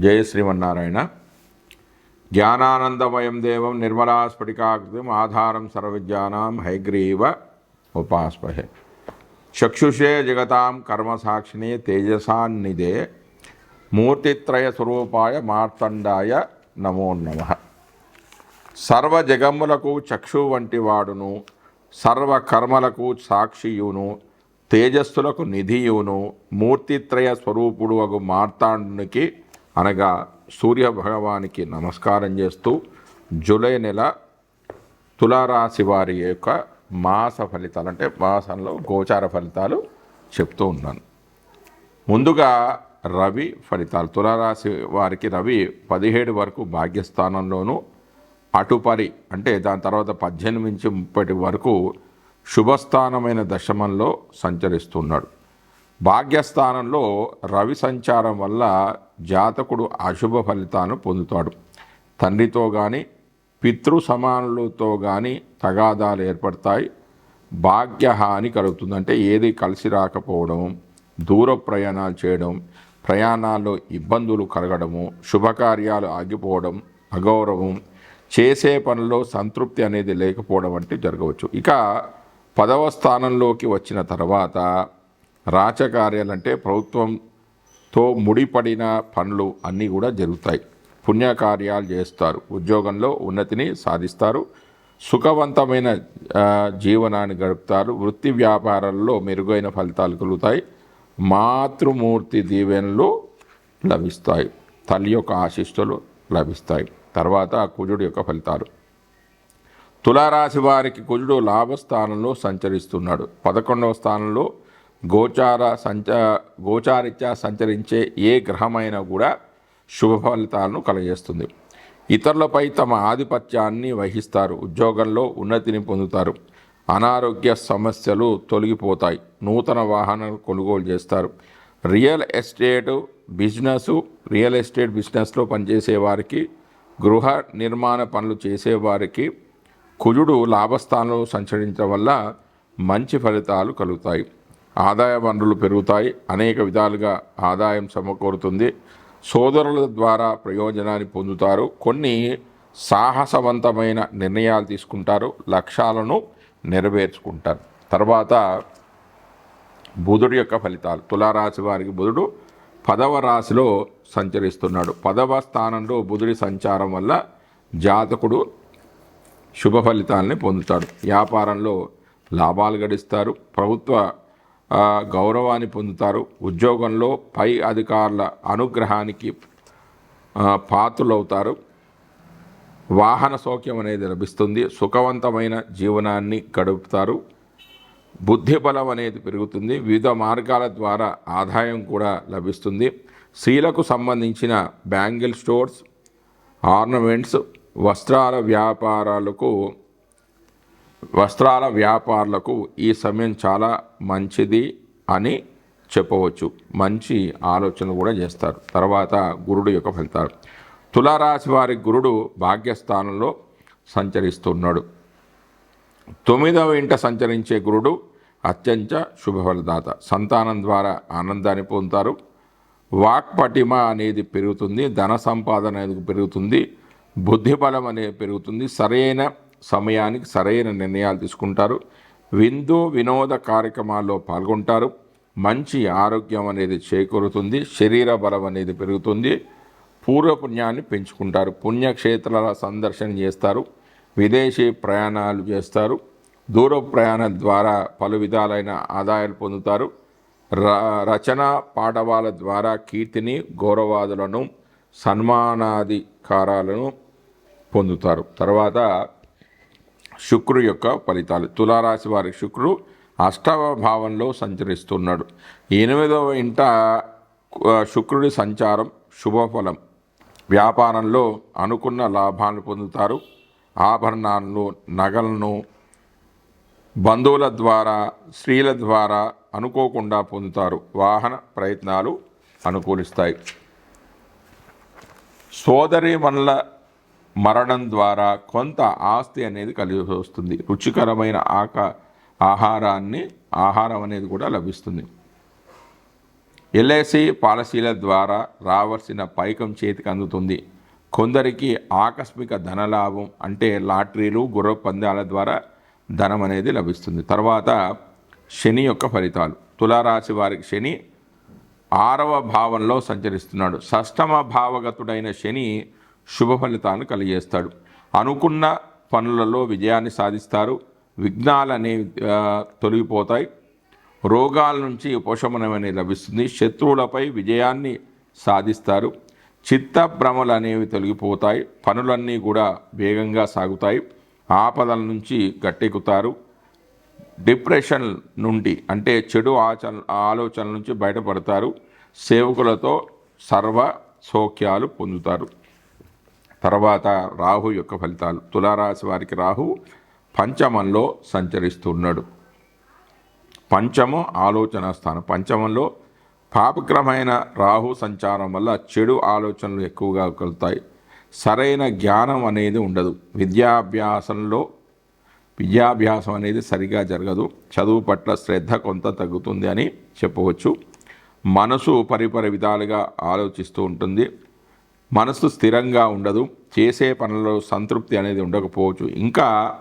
జయ శ్రీమన్నారాయణ జ్ఞానానందమయం దేవం నిర్మలా స్ఫటికాకృతిం ఆధారం సర్వజ్ఞానం హైగ్రీవ ఉపాస్మహే చక్షుషే జగతాం కర్మసాక్షిణే తేజసాన్నిదే మూర్తిత్రయ స్వరూపాయ మార్తండాయ నమో నమ. సర్వ జగములకు చక్షు వంటి వాడును సర్వ కర్మలకు సాక్షియును తేజస్సులకు నిధియును మూర్తిత్రయ స్వరూపుడు అగు మార్తాండునికి అనగా సూర్య భగవానికి నమస్కారం చేస్తూ జూలై నెల తులారాశి వారి యొక్క మాస ఫలితాలు అంటే మాసంలో గోచార ఫలితాలు చెప్తూ ఉన్నాను. ముందుగా రవి ఫలితాలు. తులారాశి వారికి రవి పదిహేడు వరకు భాగ్యస్థానంలోను అటుపరి అంటే దాని తర్వాత పద్దెనిమిది నుంచి ముప్పటి వరకు శుభస్థానమైన దశమంలో సంచరిస్తున్నాడు. భాగ్యస్థానంలో రవి సంచారం వల్ల జాతకుడు అశుభ ఫలితాలను పొందుతాడు. తండ్రితో కానీ పితృ సమానులతో కానీ తగాదాలు ఏర్పడతాయి. భాగ్యహాని కలుగుతుంది. అంటే ఏది కలిసి రాకపోవడం దూర ప్రయాణాలు చేయడం ప్రయాణాల్లో ఇబ్బందులు కలగడము శుభకార్యాలు ఆగిపోవడం అగౌరవం చేసే పనిలో సంతృప్తి అనేది లేకపోవడం వంటివి జరగవచ్చు. ఇక పదవ స్థానంలోకి వచ్చిన తర్వాత రాచకార్యాలు అంటే ప్రభుత్వంతో ముడిపడిన పనులు అన్నీ కూడా జరుగుతాయి. పుణ్యకార్యాలు చేస్తారు. ఉద్యోగంలో ఉన్నతిని సాధిస్తారు. సుఖవంతమైన జీవనాన్ని గడుపుతారు. వృత్తి వ్యాపారాల్లో మెరుగైన ఫలితాలు కలుగుతాయి. మాతృమూర్తి దీవెనలు లభిస్తాయి. తల్లి యొక్క ఆశిష్టులు లభిస్తాయి. తర్వాత కుజుడు యొక్క ఫలితాలు. తులారాశి వారికి కుజుడు లాభస్థానంలో సంచరిస్తున్నాడు. పదకొండవ స్థానంలో గోచార సంచ గోచారిత్యా సంచరించే ఏ గ్రహమైనా కూడా శుభ ఫలితాలను కలగజేస్తుంది. ఇతరులపై తమ ఆధిపత్యాన్ని వహిస్తారు. ఉద్యోగంలో ఉన్నతిని పొందుతారు. అనారోగ్య సమస్యలు తొలగిపోతాయి. నూతన వాహనాలు కొనుగోలు చేస్తారు. Real estate business real estate బిజినెస్లో పనిచేసే వారికి గృహ నిర్మాణ పనులు చేసేవారికి కుజుడు లాభస్థానంలో సంచరించడం వల్ల మంచి ఫలితాలు కలుగుతాయి. ఆదాయ వనరులు పెరుగుతాయి. అనేక విధాలుగా ఆదాయం సమకూరుతుంది. సోదరుల ద్వారా ప్రయోజనాన్ని పొందుతారు. కొన్ని సాహసవంతమైన నిర్ణయాలు తీసుకుంటారు. లక్ష్యాలను నెరవేర్చుకుంటారు. తర్వాత బుధుడి యొక్క ఫలితాలు. తులారాశి వారికి బుధుడు పదవ రాశిలో సంచరిస్తున్నాడు. పదవ స్థానంలో బుధుడి సంచారం వల్ల జాతకుడు శుభ ఫలితాలని పొందుతాడు. వ్యాపారంలో లాభాలు గడిస్తారు. ప్రభుత్వ గౌరవాన్ని పొందుతారు. ఉద్యోగంలో పై అధికారుల అనుగ్రహానికి పాత్రులవుతారు. వాహన సౌఖ్యం అనేది లభిస్తుంది. సుఖవంతమైన జీవనాన్ని గడుపుతారు. బుద్ధి బలం అనేది పెరుగుతుంది. వివిధ మార్గాల ద్వారా ఆదాయం కూడా లభిస్తుంది. స్త్రీలకు సంబంధించిన బ్యాంగిల్ స్టోర్స్ ఆర్నమెంట్స్ వస్త్రాల వ్యాపారాలకు వస్త్రాల వ్యాపారులకు ఈ సమయం చాలా మంచిది అని చెప్పవచ్చు. మంచి ఆలోచన కూడా చేస్తారు. తర్వాత గురుడు యొక్క ఫలితాలు. తులారాశి వారి గురుడు భాగ్యస్థానంలో సంచరిస్తున్నాడు. తొమ్మిదవ ఇంట సంచరించే గురుడు అత్యంత శుభఫలదాత. సంతానం ద్వారా ఆనందాన్ని పొందుతారు. వాక్పటిమ అనేది పెరుగుతుంది. ధన సంపాదన అనేది పెరుగుతుంది. బుద్ధి బలం అనేది పెరుగుతుంది. సరైన సమయానికి సరైన నిర్ణయాలు తీసుకుంటారు. విందు వినోద కార్యక్రమాల్లో పాల్గొంటారు. మంచి ఆరోగ్యం అనేది చేకూరుతుంది. శరీర బలం అనేది పెరుగుతుంది. పూర్వపుణ్యాన్ని పెంచుకుంటారు. పుణ్యక్షేత్రాల సందర్శన చేస్తారు. విదేశీ ప్రయాణాలు చేస్తారు. దూర ప్రయాణం ద్వారా పలు విధాలైన ఆదాయాలు పొందుతారు. ర రచన పాఠవాల ద్వారా కీర్తిని గౌరవాదులను సన్మానాధికారాలను పొందుతారు. తర్వాత శుక్రు యొక్క ఫలితాలు. తులారాశి వారి శుక్రుడు అష్టవ భావంలో సంచరిస్తున్నాడు. ఎనిమిదవ ఇంట శుక్రుడి సంచారం శుభఫలం. వ్యాపారంలో అనుకున్న లాభాలను పొందుతారు. ఆభరణాలను నగలను బంధువుల ద్వారా స్త్రీల ద్వారా అనుకోకుండా పొందుతారు. వాహన ప్రయత్నాలు అనుకూలిస్తాయి. సోదరి మనల మరణం ద్వారా కొంత ఆస్తి అనేది కలిగి వస్తుంది. రుచికరమైన ఆక ఆహారాన్ని ఆహారం అనేది కూడా లభిస్తుంది. ఎల్ఐసి పాలసీల ద్వారా రావాల్సిన పైకం చేతికి అందుతుంది. కొందరికి ఆకస్మిక ధనలాభం అంటే లాటరీలు గుర్ర పందాల ద్వారా ధనం అనేది లభిస్తుంది. తర్వాత శని యొక్క ఫలితాలు. తులారాశి వారికి శని ఆరవ భావంలో సంచరిస్తున్నాడు. షష్టమ భావగతుడైన శని శుభ ఫలితాలను కలిగేస్తాడు. అనుకున్న పనులలో విజయాన్ని సాధిస్తారు. విఘ్నాలు అనేవి తొలగిపోతాయి. రోగాల నుంచి ఉపశమనం అనేది లభిస్తుంది. శత్రువులపై విజయాన్ని సాధిస్తారు. చిత్త భ్రమలు అనేవి తొలగిపోతాయి. పనులన్నీ కూడా వేగంగా సాగుతాయి. ఆపదల నుంచి గట్టెక్కుతారు. డిప్రెషన్ నుండి అంటే చెడు ఆచన ఆలోచనల నుంచి బయటపడతారు. సేవకులతో సర్వ సౌఖ్యాలు పొందుతారు. తర్వాత రాహు యొక్క ఫలితాలు. తులారాశి వారికి రాహు పంచమంలో సంచరిస్తున్నాడు. పంచము ఆలోచన స్థానం. పంచమంలో పాపక్రమైన రాహు సంచారం వల్ల చెడు ఆలోచనలు ఎక్కువగా కలుగుతాయి. సరైన జ్ఞానం అనేది ఉండదు. విద్యాభ్యాసంలో విద్యాభ్యాసం అనేది సరిగా జరగదు. చదువు పట్ల శ్రద్ధ కొంత తగ్గుతుంది అని చెప్పవచ్చు. మనసు పరిపరి విధాలుగా ఆలోచిస్తూ ఉంటుంది. మనసు స్థిరంగా ఉండదు చేసే పనుల్లో సంతృప్తి అనేది ఉండకపోవచ్చు. ఇంకా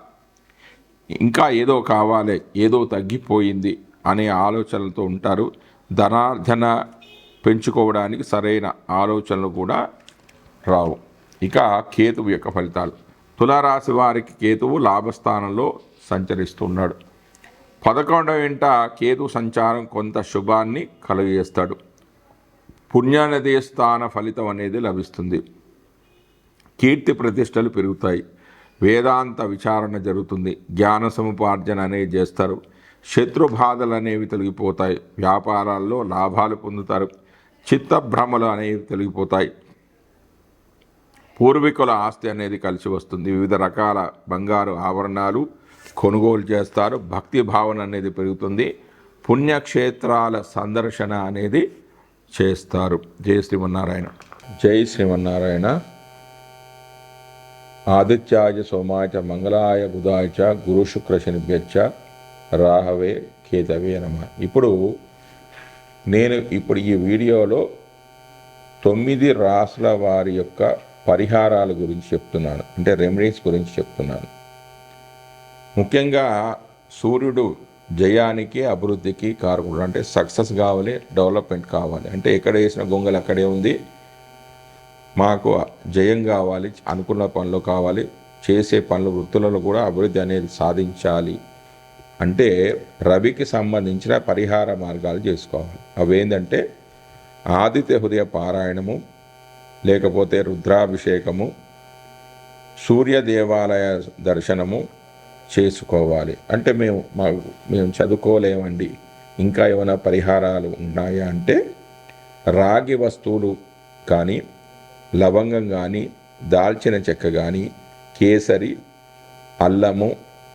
ఇంకా ఏదో కావాలి ఏదో తగ్గిపోయింది అనే ఆలోచనలతో ఉంటారు. ధనార్జన పెంచుకోవడానికి సరైన ఆలోచనలు కూడా రావు. ఇక కేతువు యొక్క ఫలితాలు. తులారాశి వారికి కేతువు లాభస్థానంలో సంచరిస్తున్నాడు. పదకొండవ ఇంట కేతు సంచారం కొంత శుభాన్ని కలుగజేస్తాడు. పుణ్యనది స్థాన ఫలితం అనేది లభిస్తుంది. కీర్తి ప్రతిష్టలు పెరుగుతాయి. వేదాంత విచారణ జరుగుతుంది. జ్ఞాన సముపార్జన అనేది చేస్తారు. శత్రు బాధలు అనేవి తొలగిపోతాయి. వ్యాపారాల్లో లాభాలు పొందుతారు. చిత్తభ్రమలు అనేవి తొలగిపోతాయి. పూర్వీకుల ఆస్తి అనేది కలిసి వస్తుంది. వివిధ రకాల బంగారు ఆభరణాలు కొనుగోలు చేస్తారు. భక్తి భావన అనేది పెరుగుతుంది. పుణ్యక్షేత్రాల సందర్శన అనేది చేస్తారు. జై శ్రీమన్నారాయణ. జై శ్రీమన్నారాయణ. ఆదిత్యాయ సోమాయ మంగళాయ బుధాయ గురు శుక్ర శనిభ్యచ్చ రాహవే కేతవే నమ. ఇప్పుడు నేను ఇప్పుడు ఈ వీడియోలో తొమ్మిది రాసుల వారి యొక్క పరిహారాల గురించి చెప్తున్నాను. అంటే రెమెడీస్ గురించి చెప్తున్నాను. ముఖ్యంగా సూర్యుడు జయానికి అభివృద్ధికి కారకుడు. అంటే సక్సెస్ కావాలి డెవలప్మెంట్ కావాలి. అంటే ఎక్కడ వేసిన గొంగలు అక్కడే ఉంది. మాకు జయం కావాలి అనుకున్న పనులు కావాలి చేసే పనులు వృత్తులలో కూడా అభివృద్ధి అనేది సాధించాలి. అంటే రవికి సంబంధించిన పరిహార మార్గాలు చేసుకోవాలి. అవి ఏంటంటే ఆదిత్య హృదయ పారాయణము లేకపోతే రుద్రాభిషేకము సూర్య దేవాలయ దర్శనము చేసుకోవాలి. అంటే మేము మా మేము చదువుకోలేమండి. ఇంకా ఏమైనా పరిహారాలు ఉన్నాయా అంటే రాగి వస్తువులు కానీ లవంగం కానీ దాల్చిన చెక్క కానీ కేసరి అల్లము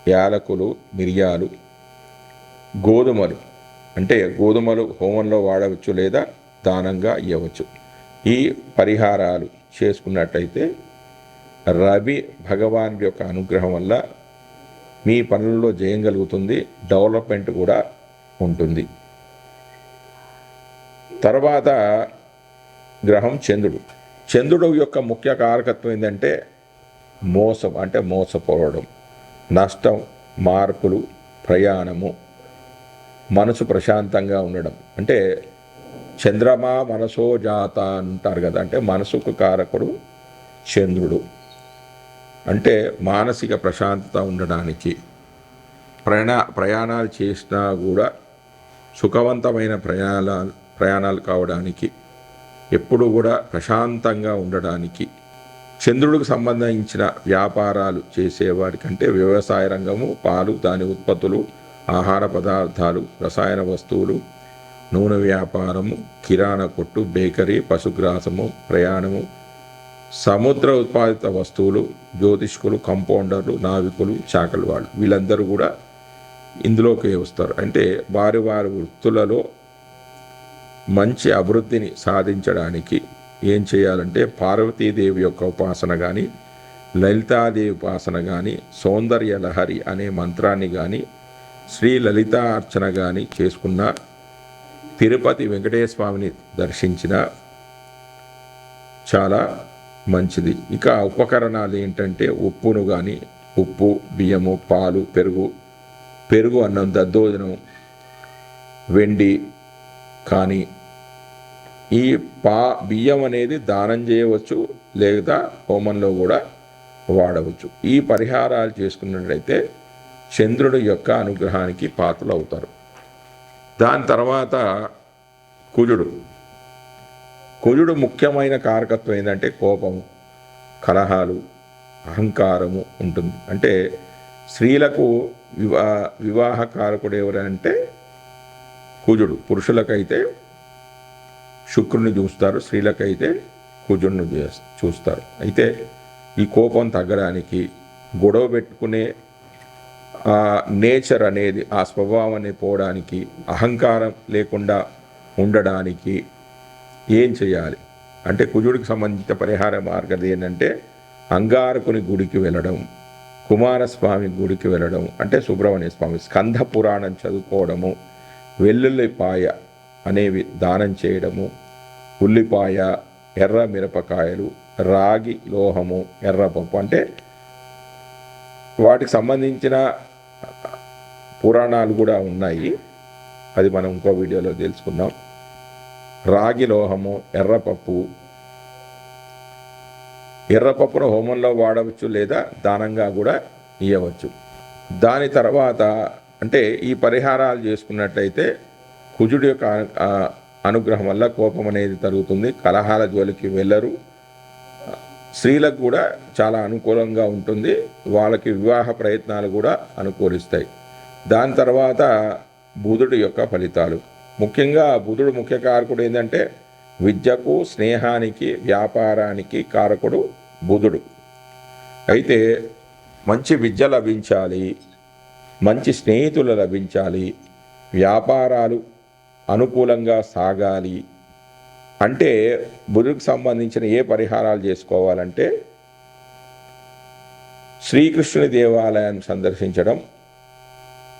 యాలకులు మిరియాలు గోధుమలు. అంటే గోధుమలు హోమంలో వాడవచ్చు లేదా దానంగా ఇవ్వచ్చు ఈ పరిహారాలు చేసుకున్నట్టయితే రవి భగవాన్ యొక్క అనుగ్రహం వల్ల మీ పనుల్లో జయం కలుగుతుంది డెవలప్మెంట్ కూడా ఉంటుంది. తర్వాత గ్రహం చంద్రుడు. చంద్రుడు యొక్క ముఖ్య కారకత్వం ఏంటంటే మోసం అంటే మోసపోవడం నష్టం మార్పులు ప్రయాణము మనసు ప్రశాంతంగా ఉండడం. అంటే చంద్రమా మనసో జాత అంటారు కదా అంటే మనసుకు కారకుడు చంద్రుడు. అంటే మానసిక ప్రశాంతత ఉండడానికి ప్రయాణ ప్రయాణాలు చేసినా కూడా సుఖవంతమైన ప్రయాణాలు ప్రయాణాలు కావడానికి ఎప్పుడు కూడా ప్రశాంతంగా ఉండడానికి చంద్రుడికి సంబంధించిన వ్యాపారాలు చేసేవారికంటే వ్యవసాయ రంగము పాలు దాని ఉత్పత్తులు ఆహార పదార్థాలు రసాయన వస్తువులు నూనె వ్యాపారము కిరాణా కొట్టు బేకరీ పశుగ్రాసము ప్రయాణము సముద్ర ఉత్పాదిత వస్తువులు జ్యోతిష్కులు కంపౌండర్లు నావికులు చాకలి వాళ్ళు. వీళ్ళందరూ కూడా ఇందులోకి వస్తారు. అంటే వారి వారి వృత్తులలో మంచి అభివృద్ధిని సాధించడానికి ఏం చేయాలంటే పార్వతీదేవి యొక్క ఉపాసన కానీ లలితాదేవి ఉపాసన కానీ సౌందర్య లహరి అనే మంత్రాన్ని కానీ శ్రీ లలితా అర్చన కానీ చేసుకున్న తిరుపతి వెంకటేశ్వర స్వామిని దర్శించిన చాలా మంచిది. ఇక ఉపకరణాలు ఏంటంటే ఉప్పును కానీ ఉప్పు బియ్యము పాలు పెరుగు పెరుగు అన్నం దద్దోజనం వెండి కానీ ఈ పా బియ్యం అనేది దానం చేయవచ్చు లేదా హోమంలో కూడా వాడవచ్చు. ఈ పరిహారాలు చేసుకున్నట్లయితే చంద్రుడి యొక్క అనుగ్రహానికి పాత్రలు అవుతారు. దాని తర్వాత కుజుడు. కుజుడు ముఖ్యమైన కారకత్వం ఏంటంటే కోపము కలహాలు అహంకారము ఉంటుంది. అంటే స్త్రీలకు వివా వివాహ కారకుడు ఎవరంటే కుజుడు. పురుషులకైతే శుక్రుని చూస్తారు స్త్రీలకైతే కుజుడిని చూస్తారు. అయితే ఈ కోపం తగ్గడానికి గొడవ పెట్టుకునే ఆ నేచర్ అనేది ఆ స్వభావం పోవడానికి అహంకారం లేకుండా ఉండడానికి ఏం చేయాలి? అంటే కుజుడికి సంబంధిత పరిహార మార్గం ఏంటంటే అంగారకుని గుడికి వెళ్ళడం కుమారస్వామి గుడికి వెళ్ళడం అంటే సుబ్రహ్మణ్య స్వామి స్కంధ పురాణం చదువుకోవడము వెల్లుల్లిపాయ అనేవి దానం చేయడము ఉల్లిపాయ ఎర్ర మిరపకాయలు రాగి లోహము ఎర్రపప్పు అంటే వాటికి సంబంధించిన పురాణాలు కూడా ఉన్నాయి. అది మనం ఇంకో వీడియోలో తెలుసుకుందాం. రాగి లోహము ఎర్రపప్పు. ఎర్రపప్పును హోమంలో వాడవచ్చు లేదా దానంగా కూడా ఇవ్వవచ్చు దాని తర్వాత అంటే ఈ పరిహారాలు చేసుకున్నట్లయితే కుజుడి యొక్క అనుగ్రహం వల్ల కోపం అనేది తరుగుతుంది. కలహాల జోలికి వెళ్ళరు. స్త్రీలకు కూడా చాలా అనుకూలంగా ఉంటుంది. వాళ్ళకి వివాహ ప్రయత్నాలు కూడా అనుకూలిస్తాయి. దాని తర్వాత బుధుడు యొక్క ఫలితాలు. ముఖ్యంగా బుధుడు ముఖ్య కారకుడు ఏంటంటే విద్యకు స్నేహానికి వ్యాపారానికి కారకుడు బుధుడు. అయితే మంచి విద్య లభించాలి మంచి స్నేహితులు లభించాలి వ్యాపారాలు అనుకూలంగా సాగాలి అంటే బుధుడికి సంబంధించిన ఏ పరిహారాలు చేసుకోవాలంటే శ్రీకృష్ణుని దేవాలయాన్ని సందర్శించడం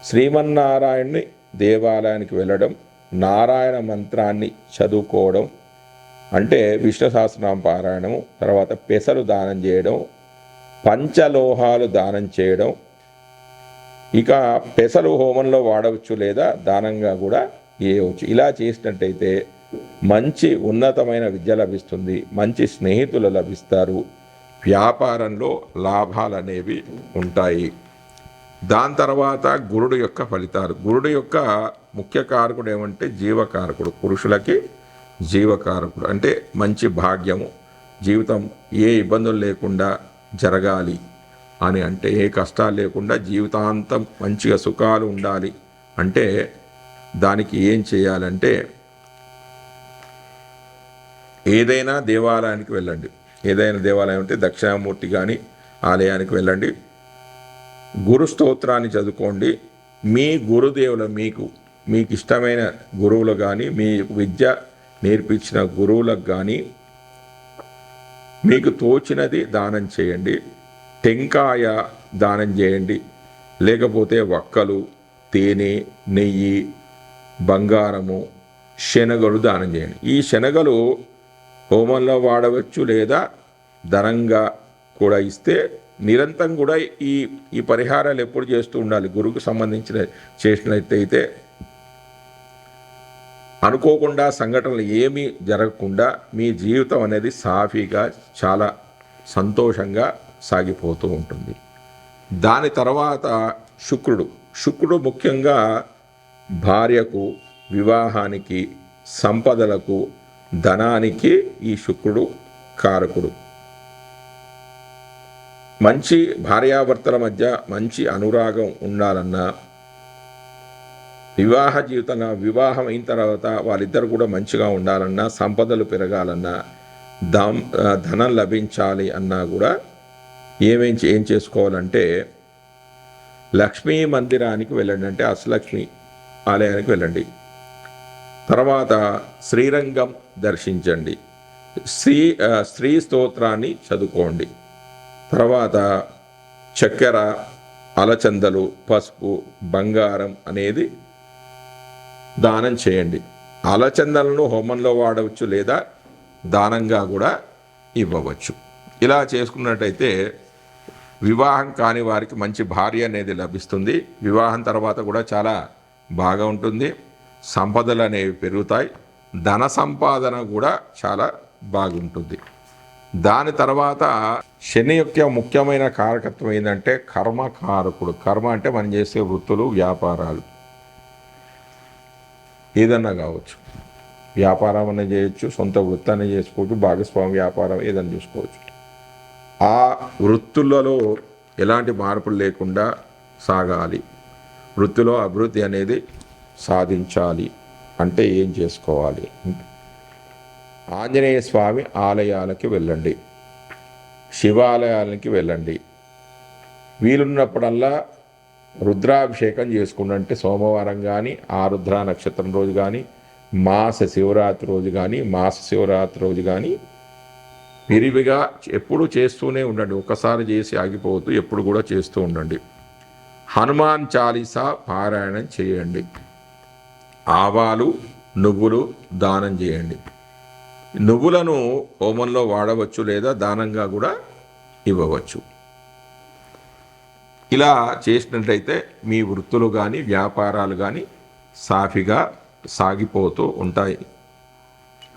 శ్రీమన్నారాయణుని దేవాలయానికి వెళ్ళడం నారాయణ మంత్రాన్ని చదువుకోవడం అంటే విష్ణు సహస్రనామ పారాయణము తర్వాత పెసలు దానం చేయడం పంచలోహాలు దానం చేయడం. ఇక పెసలు హోమంలో వాడవచ్చు లేదా దానంగా కూడా చేయవచ్చు. ఇలా చేసినట్టయితే మంచి ఉన్నతమైన విద్య లభిస్తుంది మంచి స్నేహితులు లభిస్తారు వ్యాపారంలో లాభాలు అనేవి ఉంటాయి. దాని తర్వాత గురుడు యొక్క ఫలితాలు. గురుడు యొక్క ముఖ్య కారకుడు ఏమంటే జీవకారకుడు. పురుషులకి జీవకారకుడు. అంటే మంచి భాగ్యము. జీవితం ఏ ఇబ్బందులు లేకుండా జరగాలి అని అంటే ఏ కష్టాలు లేకుండా జీవితాంతం మంచిగా సుఖాలు ఉండాలి అంటే దానికి ఏం చేయాలంటే ఏదైనా దేవాలయానికి వెళ్ళండి. ఏదైనా దేవాలయం అంటే దక్షిణామూర్తి కానీ ఆలయానికి వెళ్ళండి. గురు స్తోత్రాన్ని చదువుకోండి. మీ గురుదేవులు మీకు మీకు ఇష్టమైన గురువులు కానీ మీ విద్య నేర్పించిన గురువులకు కానీ మీకు తోచినది దానం చేయండి. టెంకాయ దానం చేయండి. లేకపోతే వక్కలు తేనె నెయ్యి బంగారము శనగలు దానం చేయండి. ఈ శనగలు హోమంలో వాడవచ్చు లేదా ధనంగా కూడా ఇస్తే నిరంతరం కూడా ఈ ఈ పరిహారాలు ఎప్పుడు చేస్తూ ఉండాలి. గురువుకు సంబంధించిన చేసినట్టయితే అనుకోకుండా సంఘటనలు ఏమీ జరగకుండా మీ జీవితం అనేది సాఫీగా చాలా సంతోషంగా సాగిపోతూ ఉంటుంది. దాని తర్వాత శుక్రుడు. శుక్రుడు ముఖ్యంగా భార్యకు వివాహానికి సంపదలకు ధనానికి ఈ శుక్రుడు కారకుడు. మంచి భార్యాభర్తల మధ్య మంచి అనురాగం ఉండాలన్నా వివాహ జీవితంగా వివాహం అయిన తర్వాత వాళ్ళిద్దరు కూడా మంచిగా ఉండాలన్నా సంపదలు పెరగాలన్నా దం ధనం లభించాలి అన్నా కూడా ఏమేం ఏం చేసుకోవాలంటే లక్ష్మీ మందిరానికి వెళ్ళండి. అంటే అష్టలక్ష్మి ఆలయానికి వెళ్ళండి. తర్వాత శ్రీరంగం దర్శించండి. శ్రీ స్త్రీ స్తోత్రాన్ని చదువుకోండి. తర్వాత చక్కెర అలచందలు పసుపు బంగారం అనేది దానం చేయండి. అలచందలను హోమంలో వాడవచ్చు లేదా దానంగా కూడా ఇవ్వవచ్చు. ఇలా చేసుకున్నట్టయితే వివాహం కాని వారికి మంచి భార్య అనేది లభిస్తుంది. వివాహం తర్వాత కూడా చాలా బాగా ఉంటుంది. సంపదలు అనేవి పెరుగుతాయి. ధన సంపాదన కూడా చాలా బాగుంటుంది. దాని తర్వాత శని యొక్క ముఖ్యమైన కారకత్వం ఏంటంటే కర్మకారకుడు కర్మ అంటే మనం చేసే వృత్తులు వ్యాపారాలు. ఏదన్నా కావచ్చు. వ్యాపారం అన్న చేయొచ్చు సొంత వృత్తాన్ని చేసుకోవచ్చు భాగస్వామి వ్యాపారం ఏదైనా చూసుకోవచ్చు. ఆ వృత్తులలో ఎలాంటి మార్పులు లేకుండా సాగాలి. వృత్తిలో అభివృద్ధి అనేది సాధించాలి. అంటే ఏం చేసుకోవాలి? ఆంజనేయ స్వామి ఆలయాలకి వెళ్ళండి. శివాలయాలకి వెళ్ళండి. వీలున్నప్పుడల్లా రుద్రాభిషేకం చేసుకుంటే సోమవారం కానీ ఆరుద్ర నక్షత్రం రోజు కానీ మాస శివరాత్రి రోజు కానీ మాస శివరాత్రి రోజు కానీ విరివిగా ఎప్పుడు చేస్తూనే ఉండండి. ఒకసారి చేసి ఆగిపోవద్దు ఎప్పుడు కూడా చేస్తూ ఉండండి. హనుమాన్ చాలీసా పారాయణం చేయండి. ఆవాలు నువ్వులు దానం చేయండి. నువ్వులను హోమంలో వాడవచ్చు లేదా దానంగా కూడా ఇవ్వవచ్చు. ఇలా చేసినట్లయితే మీ వృత్తులు కానీ వ్యాపారాలు కానీ సాఫీగా సాగిపోతూ ఉంటాయి.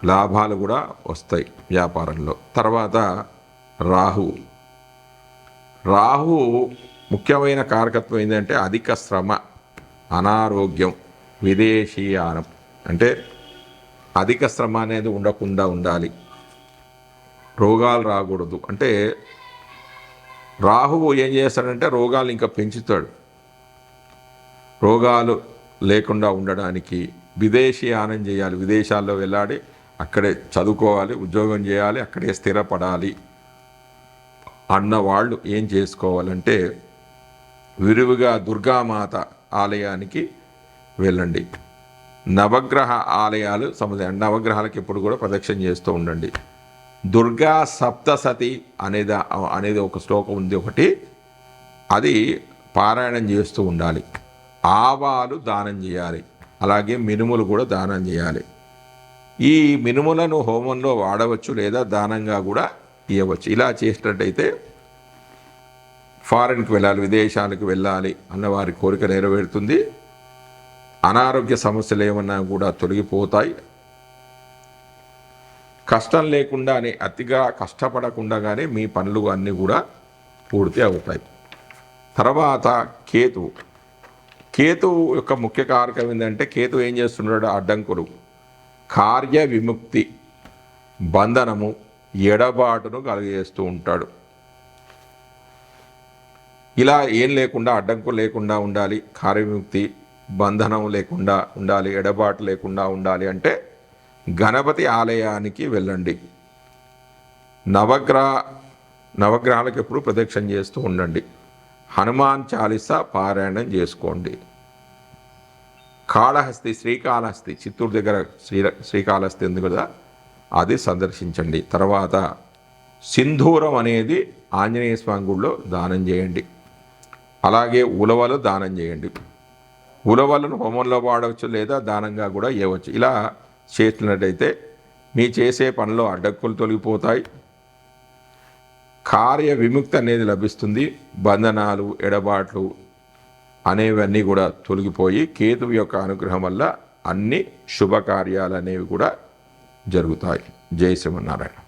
లాభాలు కూడా వస్తాయి వ్యాపారంలో. తర్వాత రాహు. రాహు ముఖ్యమైన కారకత్వం ఏంటంటే అధిక శ్రమ అనారోగ్యం విదేశీయానం. అంటే అధిక శ్రమ అనేది ఉండకుండా ఉండాలి. రోగాలు రాకూడదు. అంటే రాహువు ఏం చేస్తాడంటే రోగాలు ఇంకా పెంచుతాడు. రోగాలు లేకుండా ఉండడానికి విదేశీయానం చేయాలి. విదేశాల్లో వెళ్ళాలి అక్కడే చదువుకోవాలి ఉద్యోగం చేయాలి అక్కడే స్థిరపడాలి. అన్న వాళ్ళు ఏం చేసుకోవాలంటే విరివిగా దుర్గామాత ఆలయానికి వెళ్ళండి. నవగ్రహ ఆలయాలు సముదాయం నవగ్రహాలకు ఎప్పుడు కూడా ప్రదక్షిణ చేస్తూ ఉండండి. దుర్గా సప్తసతి అనేది అనేది ఒక శ్లోకం ఉంది ఒకటి. అది పారాయణం చేస్తూ ఉండాలి. ఆవాలు దానం చేయాలి. అలాగే మినుములు కూడా దానం చేయాలి. ఈ మినుములను హోమంలో వాడవచ్చు లేదా దానంగా కూడా ఇవ్వచ్చు ఇలా చేసినట్టయితే ఫారెన్కి వెళ్ళాలి విదేశాలకు వెళ్ళాలి అన్న వారి కోరిక నెరవేరుతుంది. అనారోగ్య సమస్యలు ఏమన్నా కూడా తొలగిపోతాయి. కష్టం లేకుండానే అతిగా కష్టపడకుండానే మీ పనులు అన్నీ కూడా పూర్తి అవుతాయి. తర్వాత కేతువు కేతువు యొక్క ముఖ్య కారకం ఏంటంటే కేతు ఏం చేస్తున్నాడు అడ్డంకులు. కార్య విముక్తి బంధనము ఎడబాటును కలిగజేస్తూ ఉంటాడు. ఇలా ఏం లేకుండా అడ్డంకు లేకుండా ఉండాలి. కార్యవిముక్తి బంధనం లేకుండా ఉండాలి ఎడబాటు లేకుండా ఉండాలి అంటే గణపతి ఆలయానికి వెళ్ళండి. నవగ్రహ నవగ్రహాలకు ఎప్పుడు ప్రదక్షిణ చేస్తూ ఉండండి. హనుమాన్ చాలీసా పారాయణం చేసుకోండి. కాళహస్తి శ్రీకాళహస్తి చిత్తూరు దగ్గర శ్రీ శ్రీకాళహస్తి ఉంది కదా అది సందర్శించండి. తర్వాత సింధూరం అనేది ఆంజనేయ స్వామి గుడిలో దానం చేయండి. అలాగే ఉలవలు దానం చేయండి. ఉలవలను హోమంలో వాడవచ్చు లేదా దానంగా కూడా ఇవ్వచ్చు ఇలా చేసినట్టయితే మీ చేసే పనిలో అడ్డక్కులు తొలగిపోతాయి. కార్య విముక్తి అనేది లభిస్తుంది. బంధనాలు ఎడబాట్లు అనేవన్నీ కూడా తొలగిపోయి కేతువు యొక్క అనుగ్రహం వల్ల అన్ని శుభకార్యాలు అనేవి కూడా జరుగుతాయి. జై శ్రీమన్నారాయణ.